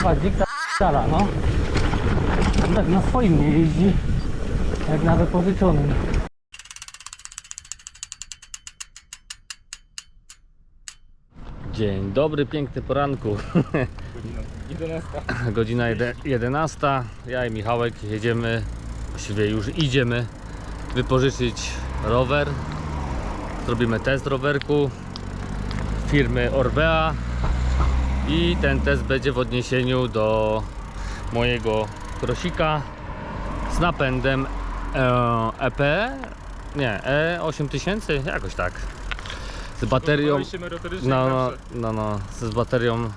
k***a, dzik sala, no. On tak na swoim nie jeździ, jak na wypożyczonym. Dzień dobry, piękny poranku. 11. Godzina jede- 11. Ja i Michałek jedziemy, właściwie już idziemy wypożyczyć rower. Zrobimy test rowerku firmy Orbea i ten test będzie w odniesieniu do mojego krosika z napędem e, EP, nie, E8000, jakoś tak. Z baterią, no, no, no, no, z baterią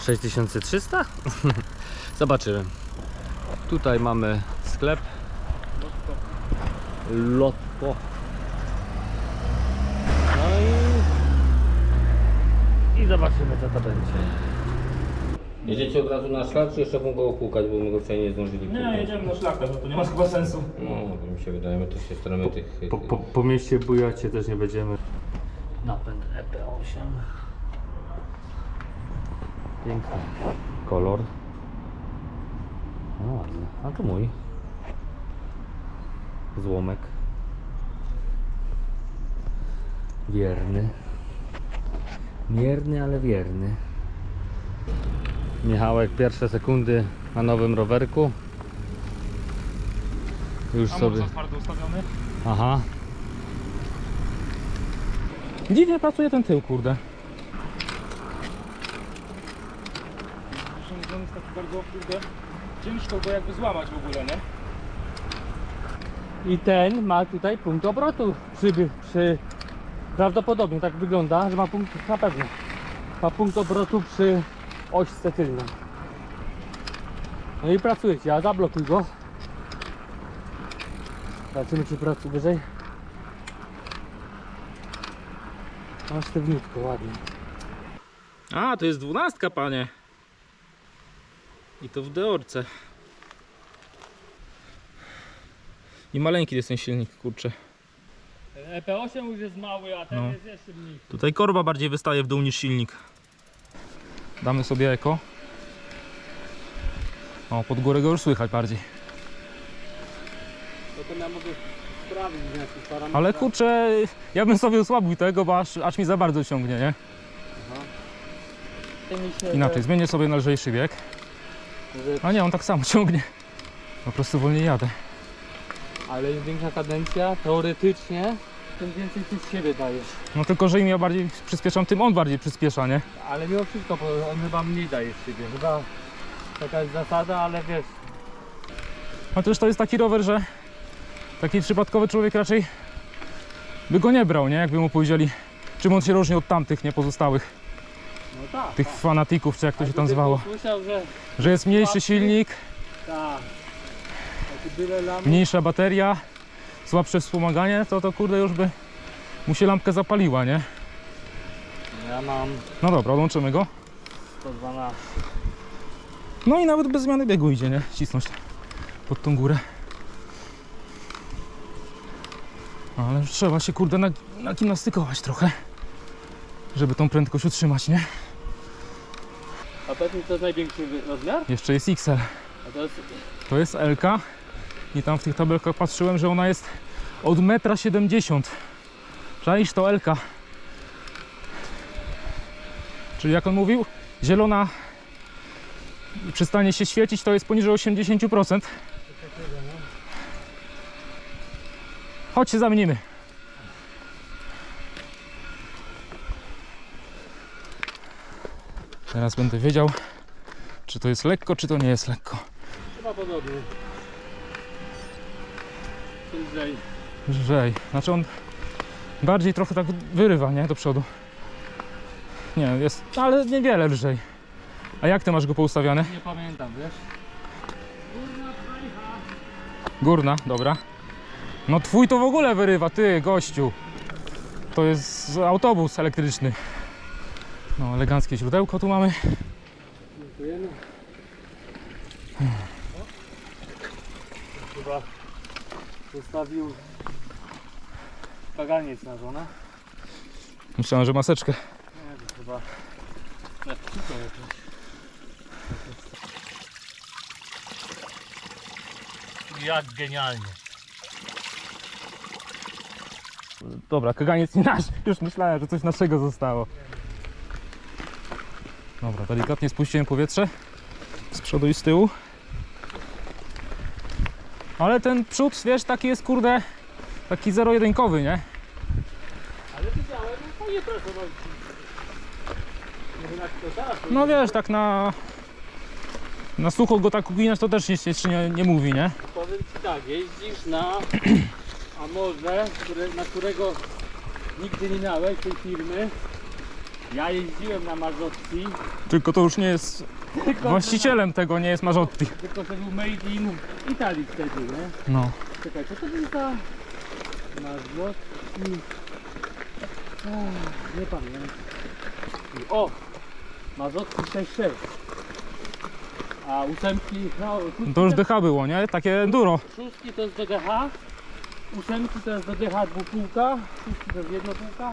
6300? Zobaczymy. Tutaj mamy sklep. Lotto. I... Zobaczymy co to będzie. Jedziecie od razu na szlak, czy jeszcze mogę go opłukać, bo my go wczoraj nie zdążyli Nie, jedziemy na szlakę, bo to nie ma chyba sensu. No, bo mi się wydaje, my tu się staramy tych... Po, po, po mieście bujacie też nie będziemy. Napęd EP8. Piękny kolor. No ładny. A to mój. Złomek. Wierny. Mierny, ale wierny. Michałek, pierwsze sekundy na nowym rowerku. Już A sobie. twardo ustawiony? Aha. Dziwnie pracuje ten tył, kurde. Zresztą on jest taki bardzo, kurde, ciężko go jakby złamać w ogóle, nie? I ten ma tutaj punkt obrotu przy, przy prawdopodobnie tak wygląda, że ma punkt na pewno. Ma punkt obrotu przy ośce tylną. No i pracujecie, a zablokuj go. Zobaczymy czy pracuje wyżej. No sztywniutko, ładnie. A, to jest dwunastka, panie. I to w deorce. I maleńki jest ten silnik, kurczę. EP8 już jest mały, a ten No. jest jeszcze mniejszy. Tutaj korba bardziej wystaje w dół niż silnik. Damy sobie eko. O, pod górę go już słychać bardziej. No to ja mogę sprawdzić jakieś parametry. Ale kurczę, ja bym sobie osłabił tego, bo aż, aż mi za bardzo ciągnie, nie? Mi się, Inaczej, zmienię sobie na lżejszy bieg. że A nie, on tak samo ciągnie. Po prostu wolniej jadę. Ale im większa kadencja, teoretycznie, tym więcej ty z siebie dajesz. No tylko, że im ja bardziej przyspieszam, tym on bardziej przyspiesza, nie? Ale mimo wszystko, bo on chyba mniej daje z siebie. Chyba taka jest zasada, ale wiesz, Chociaż to jest taki rower, że taki przypadkowy człowiek raczej by go nie brał, nie? Jakby mu powiedzieli, czym on się różni od tamtych, nie pozostałych, no tak. tych fanatików, czy jak to się tam zwało. Słyszał, że Że jest mniejszy silnik, tak. Mniejsza bateria, słabsze wspomaganie, to to kurde już by mu się lampka zapaliła, nie? Ja mam No dobra, odłączymy go. 112. No i nawet bez zmiany biegu idzie, nie? Cisnąć pod tą górę. Ale już trzeba się kurde na, nagimnastykować trochę, żeby tą prędkość utrzymać, nie? A mi, to jest największy wy- rozmiar? Jeszcze jest XL. A to jest... To jest LK i tam w tych tabelkach patrzyłem, że ona jest od 1,70 m. Czaisz to LK. Czyli jak on mówił, zielona przestanie się świecić, to jest poniżej 80%. Chodź się zamienimy. Teraz będę wiedział, czy to jest lekko, czy to nie jest lekko. Chyba podobnie. Lżej. Lżej. Znaczy on bardziej trochę tak wyrywa, nie? Do przodu. Nie, jest, ale niewiele lżej. A jak ty masz go poustawiane? Nie pamiętam, wiesz? Górna, dobra. No twój to w ogóle wyrywa, ty gościu. To jest autobus elektryczny. No, eleganckie źródełko tu mamy. Dziękujemy. Chyba zostawił kaganiec na żonę. Myślałem, że maseczkę. Nie, to chyba na psiko jakieś. Jak genialnie. Dobra, kaganiec nie nasz. Już myślałem, że coś naszego zostało. Dobra, delikatnie spuściłem powietrze. Z przodu i z tyłu. Ale ten przód, wiesz, taki jest kurde, taki zero-jedynkowy, nie? Ale widziałem, no fajnie jak to teraz. No wiesz, tak na... Na sucho go tak uginać to też nic jeszcze nie, nie mówi, nie? Powiem Ci tak, jeździsz na a morze, które, na którego nigdy nie miałeś tej firmy. Ja jeździłem na Mazotti, Tylko to już nie jest... tylko, Właścicielem tego nie jest Marzotti. Że, tylko że był made in Italii wtedy, nie? No. Czekaj, co to był za Mazotti? Ach, Nie pamiętam. O! Mazotti 66. A ósemki, no, To już DH było, nie? Takie enduro. Szóstki to jest do DH, ósemki to jest do DH dwupółka, szóstki to jest jednopółka.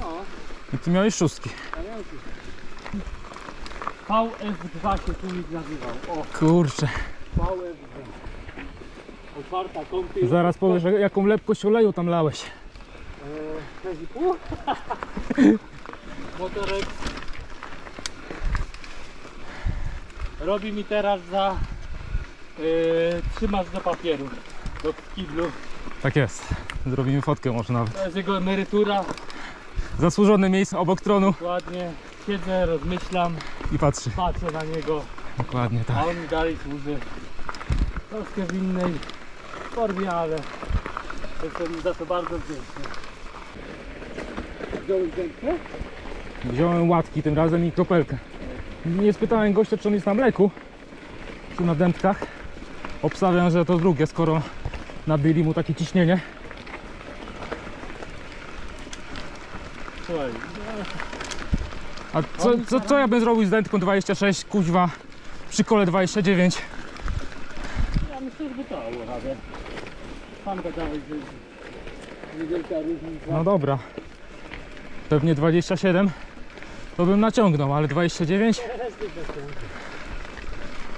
No, I ty miałeś szóstki. a ja już VF2 się tłumik nazywał. O, Kurczę. VF2. Otwarta kąpy. Zaraz powiesz, jaką lepkość oleju tam lałeś. Eee, 6,5. Motorek. Robi mi teraz za yy, trzymasz do papieru. Do kiblu. Tak jest. Zrobimy fotkę może nawet. To jest jego emerytura. Zasłużone miejsce obok tronu Ładnie siedzę, rozmyślam, i patrzy. patrzę na niego, Dokładnie a tak. on mi dalej służy. Troszkę w innej formie, ale jestem za to bardzo wdzięczny. Wziąłeś dętkę? Wziąłem łatki tym razem i kropelkę. Nie spytałem gościa, czy on jest na mleku, czy na dętkach. Obstawiam, że to drugie, skoro nabili mu takie ciśnienie. Słuchaj, A co, co, co ja bym zrobił z dętką 26, kuźwa, przy kole 29? ja myślę, że by to nawet. Pan gadałeś, że jest niewielka różnica. No dobra. Pewnie 27 to bym naciągnął, ale 29 Też byś naciągnął.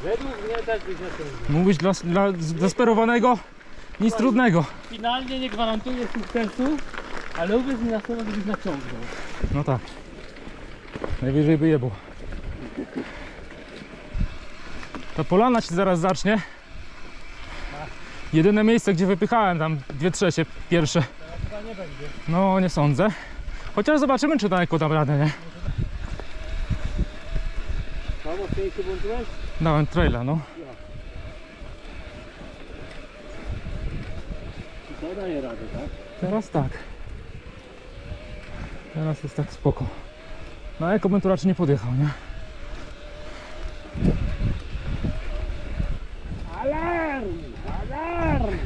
Według mnie też byś naciągnął. mógłbyś dla, dla zdesperowanego nic trudnego. Finalnie nie gwarantuję sukcesu, ale uwierz mi na słowo, żebyś naciągnął. No tak. Najwyżej by jebło. Ta polana się zaraz zacznie. Jedyne miejsce, gdzie wypychałem tam dwie trzecie pierwsze. No, nie sądzę. Chociaż zobaczymy, czy daleko dam radę, nie? Dałem traila, no. To daje radę, tak? Teraz tak. Teraz jest tak spoko. Na eko bym tu raczej nie podjechał, nie? Alarm! Alarm!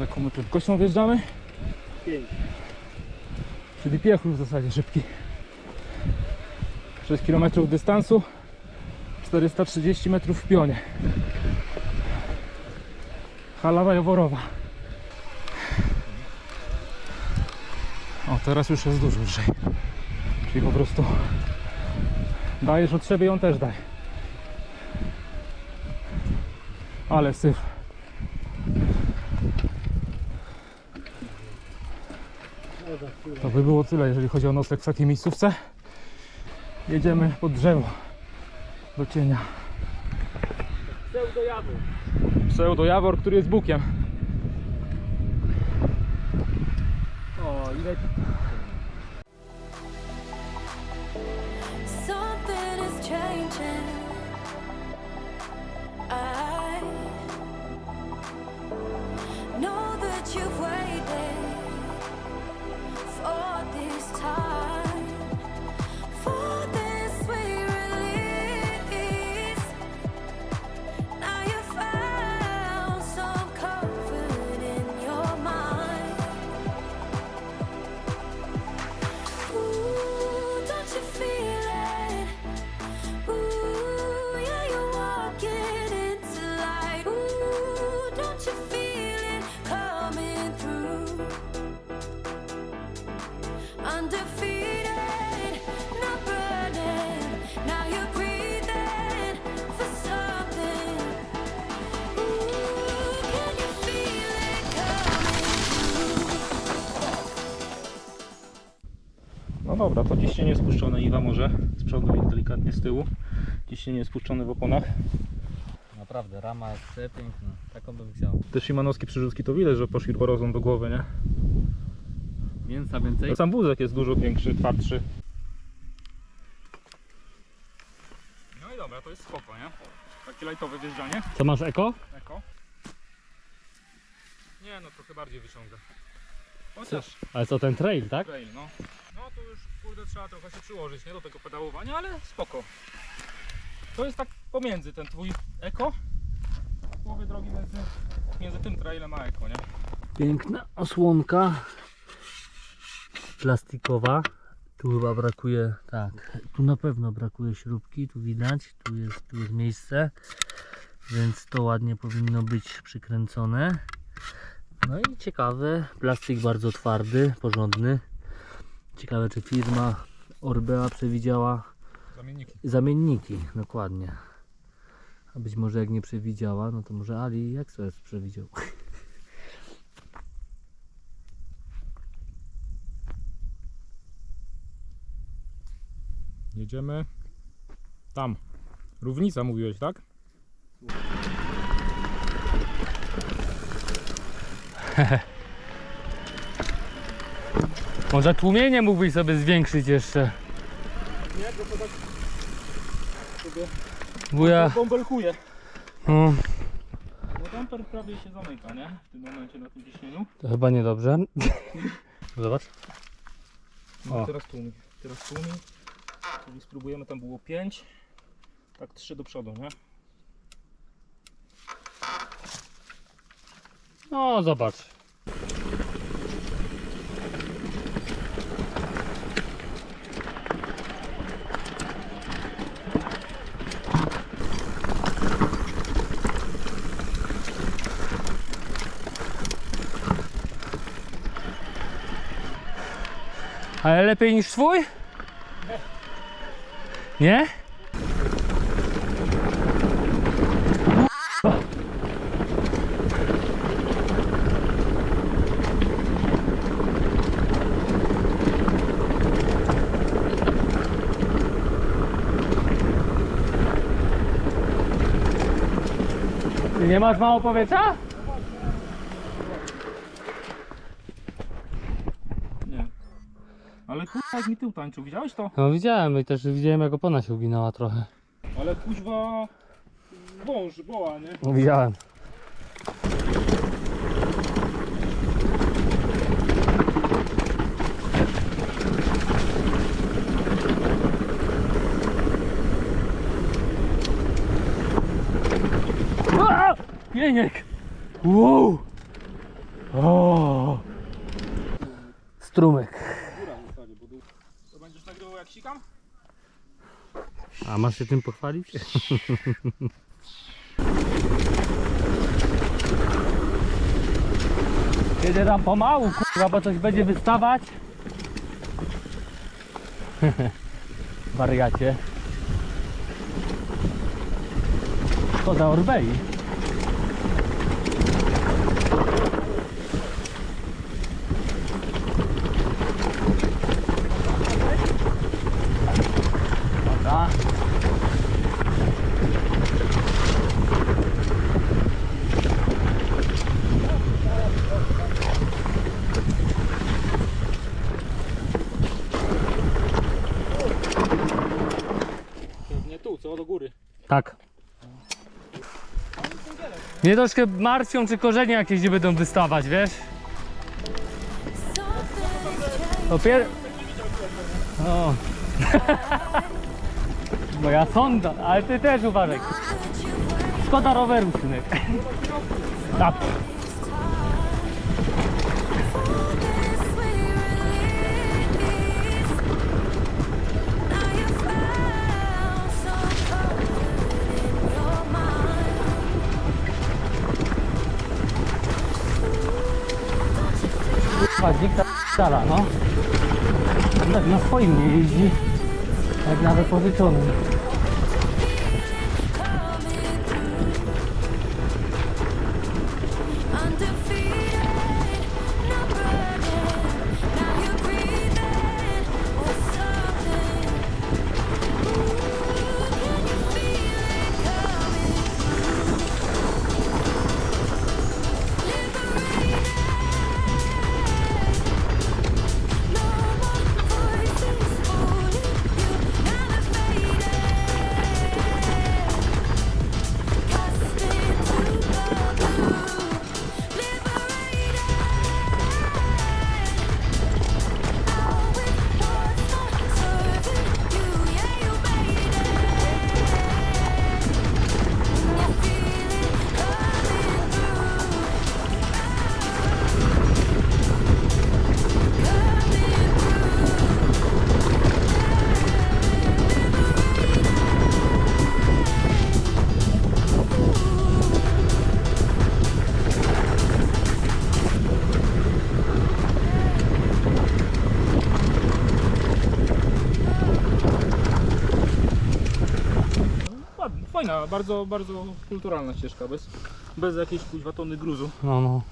Jaką prędkością wjeżdżamy? Pięć. Czyli piechur w zasadzie szybki. 6 km dystansu, 430 metrów w pionie. Halawa Jaworowa. Teraz już jest dużo lżej. Czyli po prostu dajesz od siebie on też daje. Ale syf. To by było tyle, jeżeli chodzi o nocleg w takiej miejscówce. Jedziemy pod drzewo do cienia. Pseudo jabłek. Pseudo Jawor, który jest bukiem. O, ile Something is changing. I No dobra, to ciśnienie spuszczone Iwa może z przodu i delikatnie z tyłu. Ciśnienie spuszczone w oponach. Naprawdę, rama jest przepiękna. Taką bym chciał. Te szymanowskie przyrzutki to widać, że poszli porozą do głowy, nie? Więcej? Sam wózek jest dużo większy, twardszy. No i dobra, to jest spoko, nie? Takie lajtowe wjeżdżanie. Co masz eko? Eko. Nie no, trochę bardziej wyciąga. Chociaż Ale co ten trail, tak? trail, no. No to już kurde trzeba trochę się przyłożyć, nie? Do tego pedałowania, ale spoko. To jest tak pomiędzy ten twój eko. W połowie drogi między, między tym trailem a eko, nie? Piękna osłonka plastikowa. Tu chyba brakuje, tak, tu na pewno brakuje śrubki, tu widać, tu jest, tu jest miejsce, więc to ładnie powinno być przykręcone. No i ciekawe, plastik bardzo twardy, porządny. Ciekawe, czy firma Orbea przewidziała Zamienniki. zamienniki, dokładnie. A być może jak nie przewidziała, no to może Ali Express przewidział. Jedziemy tam. Równica mówiłeś, tak? Może tłumienie mógłbyś sobie zwiększyć jeszcze. Nie, to tak sobie bąbelkuje. no, No damper prawie się zamyka, nie? W tym momencie na tym ciśnieniu. to chyba niedobrze. Zobacz. No, O. teraz tłumi. Teraz tłumi. Czyli spróbujemy, tam było 5. Tak 3 do przodu, nie? No, zobacz. Ale lepiej niż twój? Nie? Nie masz mało powietrza? Nie. Ale tył tańczył, widziałeś to? No widziałem i też widziałem jak opona się uginała trochę. Ale kuźwa wąż, boła, nie? No widziałem. Pieniek! Wow! O! Strumyk. Góra w zasadzie, bo dół. To będziesz nagrywał jak sikam? A masz się tym pochwalić? Jedę tam pomału, kurwa, bo coś będzie wystawać. Wariacie. Szkoda Orbei. Dobra. Nie tu, co? Do góry. Tak. Mnie troszkę martwią, czy korzenie jakieś nie będą wystawać, wiesz? To pier... O. Moja sonda, ale ty też uważaj. Szkoda roweru, synek. Tak. Ta stala, no. Tak na swoim nie jeździ, jak na wypożyczonym. Bardzo, bardzo kulturalna ścieżka, bez, bez jakiejś kuźwa tony gruzu. No, no.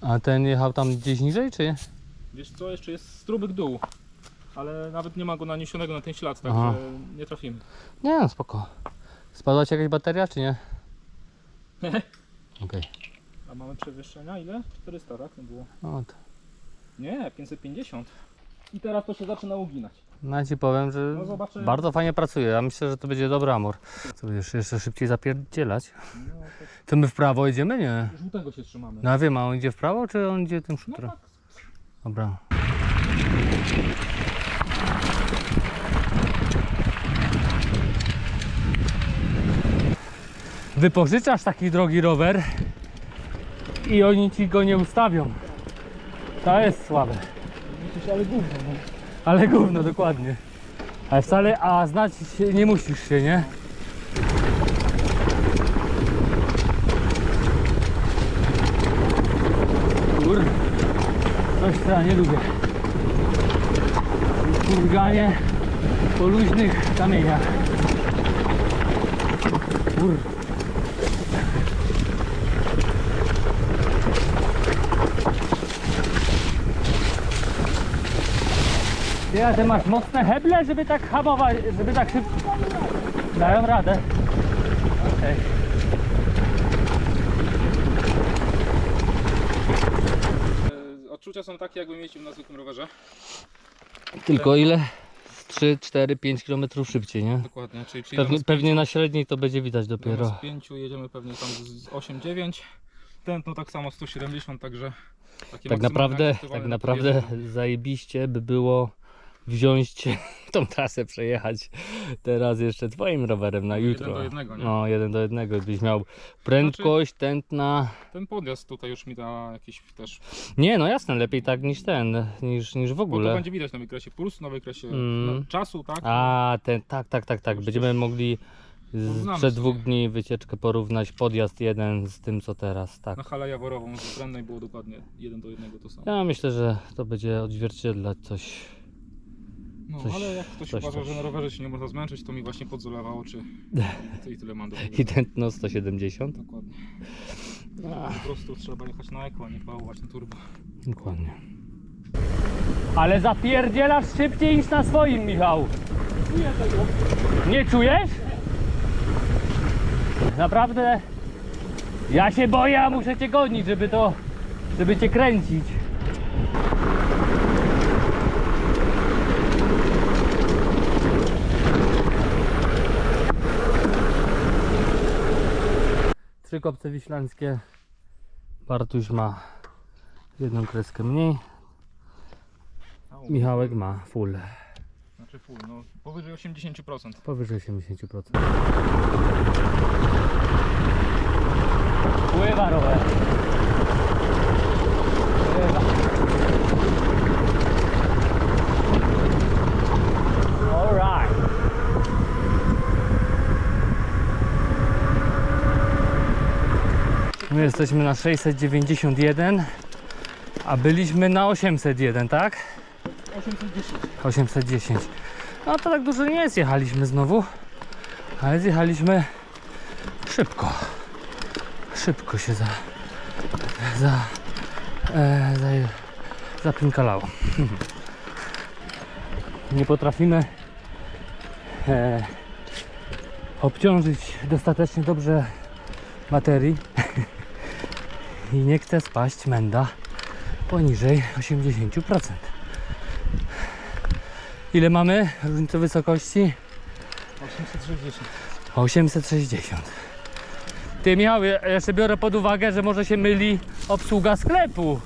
A ten jechał tam gdzieś niżej, czy? Wiesz co, jeszcze jest strubek dół, ale nawet nie ma go naniesionego na ten ślad, Aha. także nie trafimy. Nie, no spoko. Spadła ci jakaś bateria, czy nie? Okej. A mamy przewyższenia ile? 400, tak? To było. No to. Nie, 550. I teraz to się zaczyna uginać. No ja ci powiem, że No bardzo fajnie pracuje. Ja myślę, że to będzie dobry amor. Co będziesz jeszcze szybciej zapierdzielać? No, to To my w prawo idziemy, nie? żółtego się trzymamy. No ja wiem, a on idzie w prawo, czy on idzie tym No szutrem? tak. Dobra. Wypożyczasz taki drogi rower i oni ci go nie ustawią. To jest słabe. Ale gówno. No. Ale gówno, dokładnie. Ale wcale, a znać się nie musisz się, nie? Kur... Coś co ja nie lubię. Kurganie po luźnych kamieniach. Kur... Ty, a ty masz mocne heble, żeby tak hamować, żeby tak szybko... Dają radę. Okej. E, Odczucia są takie, jakbym jeździł na zwykłym rowerze. Tylko ile? Z 3, 4, 5 km szybciej, nie? Dokładnie, czyli, czyli Pewnie, pewnie na średniej to będzie widać dopiero. Z 5 jedziemy pewnie tam z 8-9. Tętno tak samo 170, także takie Tak naprawdę, tak na naprawdę zajebiście by było wziąć tą trasę, przejechać teraz jeszcze twoim rowerem na Jeden jutro. do jednego, nie? No, jeden do jednego. Byś miał prędkość, tętna. Ten podjazd tutaj już mi da jakiś też. Nie, no jasne, lepiej tak niż ten, niż, niż w Bo to ogóle. będzie widać na wykresie puls, na wykresie Mm. no, czasu, tak? A, ten, tak, tak, tak, tak. Będziemy mogli porównamy przed dwóch dni wycieczkę porównać podjazd jeden z tym co teraz, tak. Na halę jaworową z było dokładnie jeden do jednego to samo. Ja myślę, że to będzie odzwierciedlać coś. No, coś- ale jak ktoś coś, uważa, coś. że na rowerze się nie można zmęczyć, to mi właśnie podzalewa oczy. To i tyle mam do I tętno 170. Dokładnie. Po prostu trzeba jechać na eko, a nie pałować na turbo. Dokładnie. Ale zapierdzielasz szybciej niż na swoim, Michał. Nie czujesz? Naprawdę? Ja się boję, a muszę cię gonić, żeby to, żeby cię kręcić. Trzy kopce wiślańskie. Bartuś ma jedną kreskę mniej. Michałek ma full. Znaczy full, no powyżej 80%. Powyżej 80%. Pływa rower. Pływa. My jesteśmy na 691, a byliśmy na 801, tak? 810. 810. No to tak dużo nie zjechaliśmy znowu, ale zjechaliśmy szybko. Szybko się za, za, e, za zapinkalało. Nie potrafimy e, obciążyć dostatecznie dobrze baterii i nie chce spaść menda poniżej 80%. Ile mamy różnicę wysokości? 860. 860. Ty Michał, ja jeszcze biorę pod uwagę, że może się myli obsługa sklepu.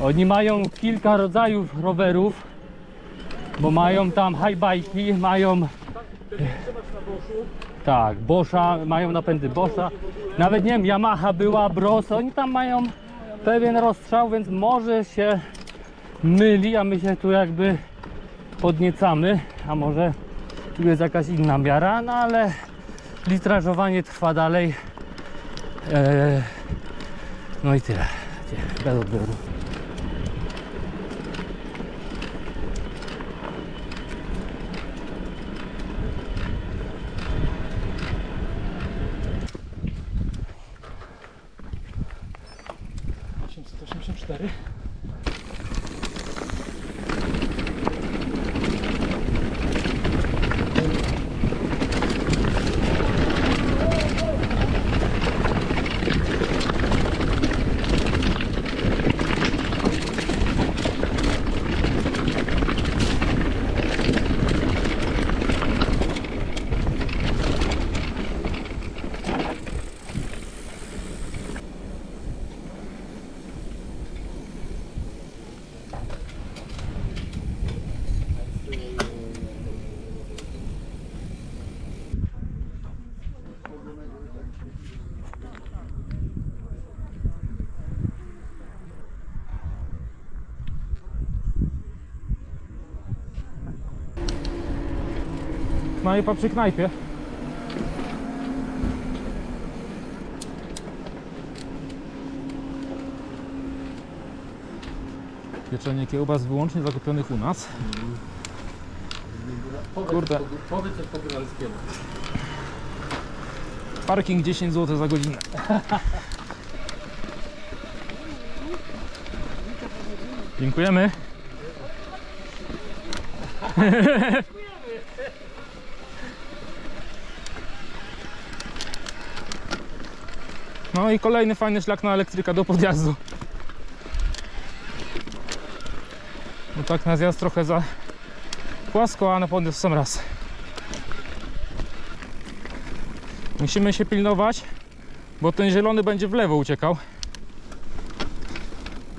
Oni mają kilka rodzajów rowerów, bo mają tam high bike'i, mają tak, Boscha, mają napędy Boscha. Nawet nie wiem, Yamaha była, Bros, oni tam mają pewien rozstrzał, więc może się myli, a my się tu jakby podniecamy, a może tu jest jakaś inna miara, no ale litrażowanie trwa dalej. Eee, no i tyle. Bez odbioru. Knajpa przy knajpie. Pieczenie kiełbas wyłącznie zakupionych u nas. Kurde. Powiedz coś po góralskiemu. Parking 10 zł za godzinę. Dziękujemy. No i kolejny fajny szlak na elektryka do podjazdu. No tak na zjazd trochę za płasko, a na podjazd sam raz. Musimy się pilnować, bo ten zielony będzie w lewo uciekał.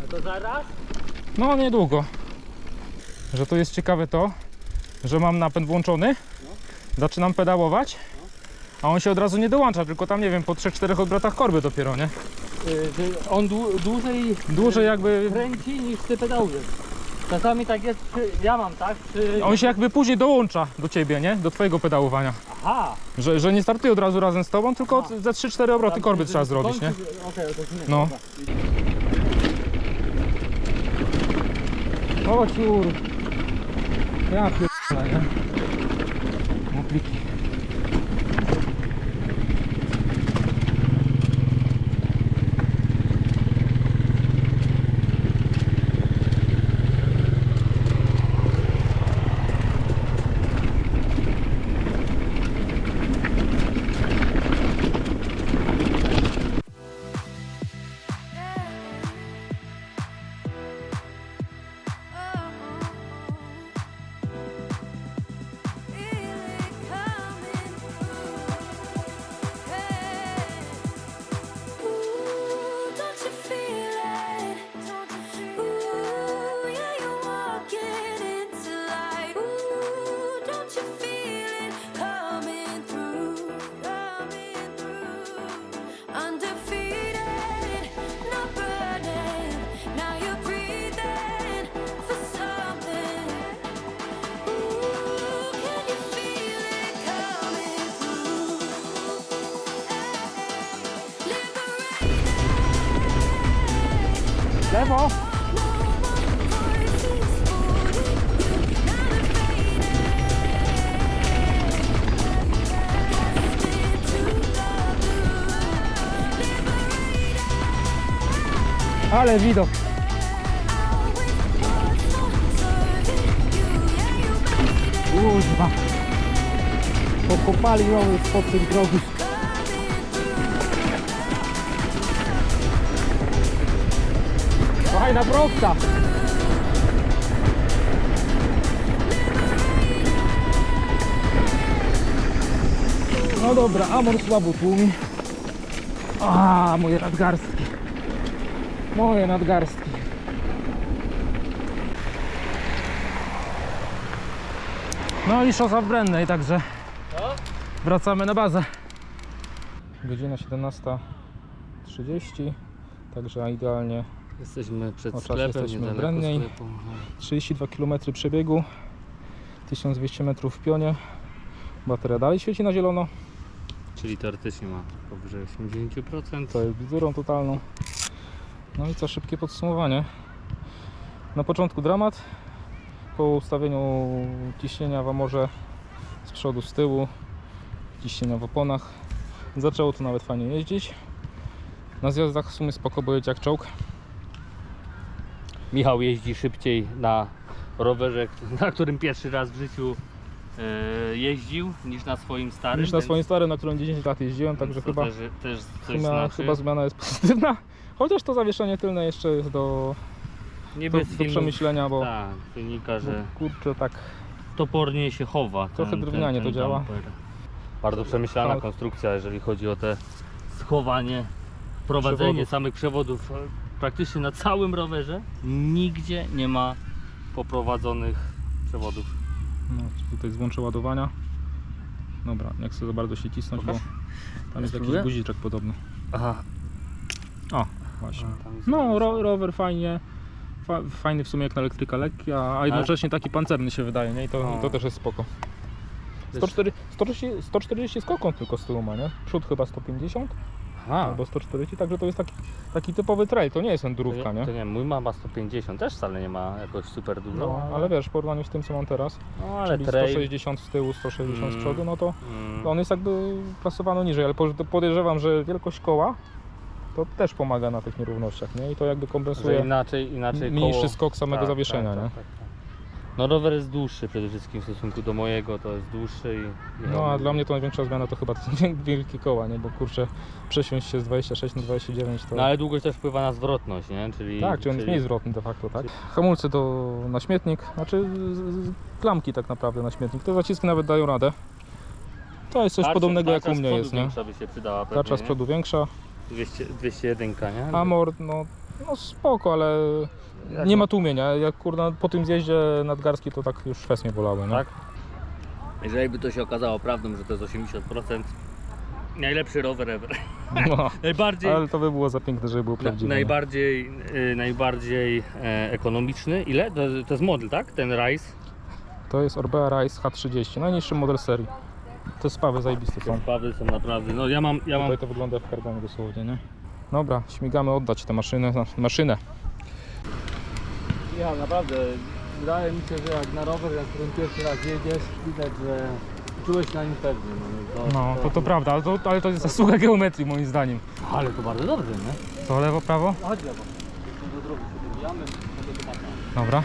A to zaraz? No niedługo. Że to jest ciekawe to, że mam napęd włączony, zaczynam pedałować, a on się od razu nie dołącza, tylko tam nie wiem, po 3-4 obrotach korby dopiero, nie? Y, on dłu- dłużej Dłużej jakby, kręci niż ty pedałujesz. Czasami tak jest, ja mam tak, przy... on się jakby później dołącza do ciebie, nie? Do twojego pedałowania. Aha! Że, że nie startuje od razu razem z tobą, tylko A. ze 3-4 obroty korby trzeba zrobić, nie? Okej, to nie. No. O ciur. Ja pierdolę, nie? Mopliki. Liberated. Ale widok. Kurwa. Pokopali nowy tych drogi. Fajna prosta. No dobra, Amor słabo tłumi. A, moje nadgarstki. Moje nadgarstki. No i szosa w Brennej, także wracamy na bazę. Godzina 17.30, także idealnie Jesteśmy przed O, czas sklepem, jesteśmy w Brennej. sklepu. no. 32 km przebiegu, 1200 metrów w pionie. Bateria dalej świeci na zielono, Czyli teoretycznie ma powyżej 80%. to jest bzdurą totalną. No i co, szybkie podsumowanie. Na początku dramat, po ustawieniu ciśnienia w amorze z przodu, z tyłu, ciśnienia w oponach, zaczęło to nawet fajnie jeździć. Na zjazdach w sumie spoko, bo jak czołg. Michał jeździ szybciej na rowerze, na którym pierwszy raz w życiu e, jeździł, niż na swoim starym. Niż na więc- swoim starym, na którym 10 lat jeździłem, także chyba, Też, też coś chyba, znaczy. chyba zmiana jest pozytywna. Chociaż to zawieszenie tylne jeszcze jest do, do, do przemyślenia, bo, tak, wynika, bo że kurczę tak topornie się chowa. Trochę drewnianie to działa. Bardzo przemyślana konstrukcja, jeżeli chodzi o te schowanie, prowadzenie Przewodów. samych przewodów. Praktycznie na całym rowerze nigdzie nie ma poprowadzonych przewodów. No, tutaj złącze ładowania. Dobra, nie chcę za bardzo się cisnąć, Pokaż. bo tam jest jakiś guziczek podobny. Aha, O, właśnie. No, ro, rower fajnie. Fa, fajny w sumie jak na elektryka lekki, a, a jednocześnie taki pancerny się wydaje, nie? I to, i to też jest spoko. Wiesz- 104, 140, 140 skoką tylko z tyłu ma, nie? Przód chyba 150 Aha, albo 140, także to jest taki, taki typowy trail, to nie jest endurówka, nie? To nie, mój ma ma 150, też wcale nie ma jakoś super dużo. No, ale wiesz, w porównaniu z tym co mam teraz, no, ale czyli trail, 160 z tyłu, 160 z Mm. przodu, no to mm, on jest jakby klasowany niżej, ale po- podejrzewam, że wielkość koła to też pomaga na tych nierównościach, nie? I to jakby że kompensuje inaczej, inaczej mniejszy koło... skok samego Tak, zawieszenia, tak, nie? tak, tak, tak. No rower jest dłuższy przede wszystkim w stosunku do mojego, to jest dłuższy i... No a dla mnie to największa zmiana to chyba wielkie koła, nie? Bo kurczę, przesiąść się z 26 na 29 to... No ale długość też wpływa na zwrotność, nie? Czyli... tak, czy on jest czyli- mniej zwrotny de facto, tak? Hamulce do, na śmietnik, znaczy z, z, klamki tak naprawdę na śmietnik. Te zaciski nawet dają radę. To jest coś Tarcza- podobnego jak tarcza u z mnie przodu jest, nie? większa by się przydała pewnie, Tarcza z przodu większa, 200, 201, nie? Amor, no, no spoko, ale Jak nie ma- tłumienia. Jak kurna po tym zjeździe nadgarski to tak już fest mnie bolały, nie? Tak? Jeżeli by to się okazało prawdą, że to jest 80%, najlepszy rower ever. No, Najbardziej, ale to by było za piękne, żeby było na, prawdziwe. nie? najbardziej, y, najbardziej e, ekonomiczny. Ile? To, to jest model, tak? Ten Rise. To jest Orbea Rise H30, najniższy model serii. Te spawy zajebiste są. Te spawy są naprawdę, no ja mam, ja mam Tutaj to wygląda w karbonie dosłownie, nie? Dobra, śmigamy oddać tę maszynę, maszynę. Ja naprawdę, wydaje mi się, że jak na rower, na którym pierwszy raz jedziesz, widać, że czułeś na nim pewnie. No, to to prawda, ale to, ale to jest zasługa geometrii moim zdaniem. Ale to bardzo dobrze, nie? To lewo, prawo? Chodź lewo. Dobra.